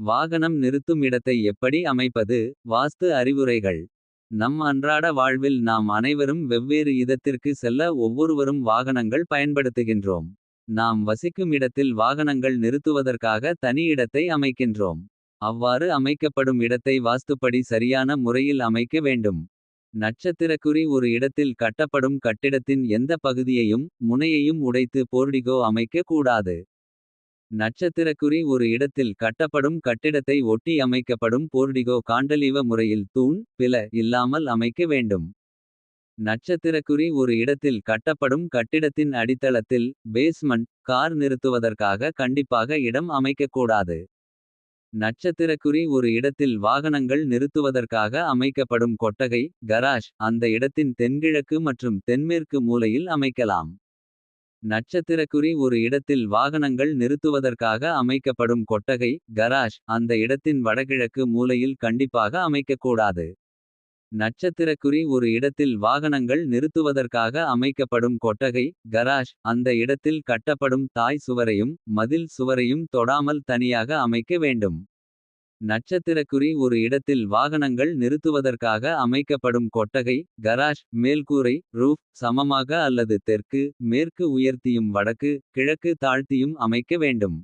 வாகனம் நிறுத்தும் இடத்தை எப்படி அமைப்பது. வாஸ்து அறிவுரைகள் நம் அன்றாட வாழ்வில் நாம் அனைவரும் வெவ்வேறு இதத்திற்கு செல்ல ஒவ்வொருவரும் வாகனங்கள் பயன்படுத்துகின்றோம். நாம் வசிக்கும் இடத்தில் வாகனங்கள் நிறுத்துவதற்காக தனி இடத்தை அமைக்கின்றோம். அவ்வாறு அமைக்கப்படும் இடத்தை வாஸ்துப்படி சரியான முறையில் அமைக்க வேண்டும். நட்சத்திரக்குறி ஒரு இடத்தில் கட்டப்படும் கட்டிடத்தின் எந்த பகுதியையும். முனையையும் உடைத்து போர்டிகோ அமைக்க கூடாது. நட்சத்திரக்குறி ஒரு இடத்தில் கட்டப்படும் கட்டிடத்தை ஒட்டி அமைக்கப்படும் போர்டிகோ காண்டலீவ முறையில் தூண். பில இல்லாமல் அமைக்க வேண்டும். நட்சத்திரக்குறி ஒரு இடத்தில் கட்டப்படும் கட்டிடத்தின் அடித்தளத்தில். பேஸ்மெண்ட் கார் நிறுத்துவதற்காக கண்டிப்பாக இடம் அமைக்கக்கூடாது. நட்சத்திரக்குறி ஒரு இடத்தில் வாகனங்கள் நிறுத்துவதற்காக அமைக்கப்படும் கொட்டகை. கராஷ் அந்த இடத்தின் தென்கிழக்கு மற்றும் தென்மேற்கு மூலையில் அமைக்கலாம். நட்சத்திரக்குறி ஒரு இடத்தில் வாகனங்கள் நிறுத்துவதற்காக அமைக்கப்படும் கொட்டகை. கராஷ் அந்த இடத்தின் வடகிழக்கு மூலையில் கண்டிப்பாக அமைக்கக்கூடாது. நட்சத்திரக்குறி ஒரு இடத்தில் வாகனங்கள் நிறுத்துவதற்காக அமைக்கப்படும் கொட்டகை. கராஷ் அந்த இடத்தில் கட்டப்படும் தாய் சுவரையும். மதில் சுவரையும் தொடாமல் தனியாக அமைக்க வேண்டும். நட்சத்திரக்குறி ஒரு இடத்தில் வாகனங்கள் நிறுத்துவதற்காக அமைக்கப்படும் கொட்டகை. கராஷ் மேல்கூரை ரூஃப் சமமாக அல்லது தெற்கு. மேற்கு உயர்த்தியும் வடக்கு கிழக்கு தாழ்த்தியும் அமைக்க வேண்டும்.